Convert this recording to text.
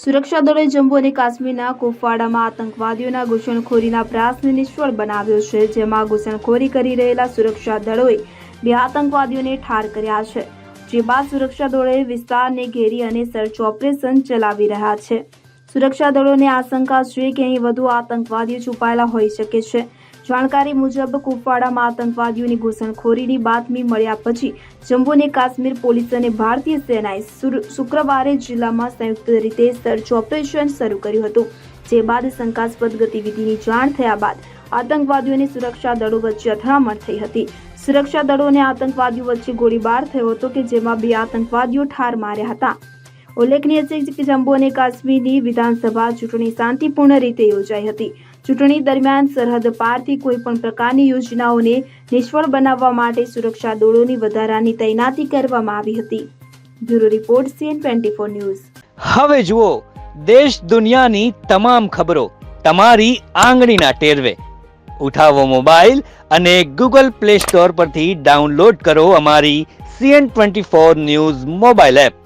સુરક્ષા દળોએ જમ્મુ અને કાશ્મીરના કુપવાડામાં આતંકવાદીઓના ઘૂસણખોરીના પ્રયાસને નિષ્ફળ બનાવ્યો છે, જેમાં ઘૂસણખોરી કરી રહેલા સુરક્ષા દળોએ બે આતંકવાદીઓને ઠાર કર્યા છે, જે બાદ સુરક્ષા દળોએ વિસ્તારને ઘેરી અને સર્ચ ઓપરેશન ચલાવી રહ્યા છે. સુરક્ષા દળોને આશંકા છે કે અહીં વધુ આતંકવાદીઓ છુપાયેલા હોઈ શકે છે જાણકારી મુજબ કુપવાડામાં આતંકવાદીઓની ઘૂસણખોરીની બાતમી મળ્યા પછી જમ્મુ અને કાશ્મીર પોલીસ અને ભારતીય સેનાએ શુક્રવારે જિલ્લામાં સંયુક્ત રીતે સર્ચ ઓપરેશન શરૂ કર્યું હતું, જે બાદ શંકાસ્પદ ગતિવિધિની જાણ થયા બાદ આતંકવાદીઓની સુરક્ષા દળો વચ્ચે અથડામણ થઈ હતી. સુરક્ષા દળો અને આતંકવાદીઓ વચ્ચે ગોળીબાર થયો હતો કે જેમાં બે આતંકવાદીઓ ઠાર માર્યા હતા. ઉલ્લેખનીય છે કે જમ્મુ અને કાશ્મીરની વિધાનસભા ચૂંટણી શાંતિપૂર્ણ રીતે યોજાઈ હતી. ચૂંટણી દરમિયાન સરહદ પારથી કોઈપણ પ્રકારની યોજનાઓને નિષ્ફળ બનાવવા માટે સુરક્ષા દળોની વધારાની તૈનાતી કરવામાં આવી હતી. Bureau report CN twenty four news. હવે જુઓ, દેશ દુનિયાની તમામ ખબરો તમારી આંગળીના ટેરવે. ઉઠાવો મોબાઈલ અને ગૂગલ પ્લે સ્ટોર પરથી ડાઉનલોડ કરો અમારી CN twenty four news mobile app.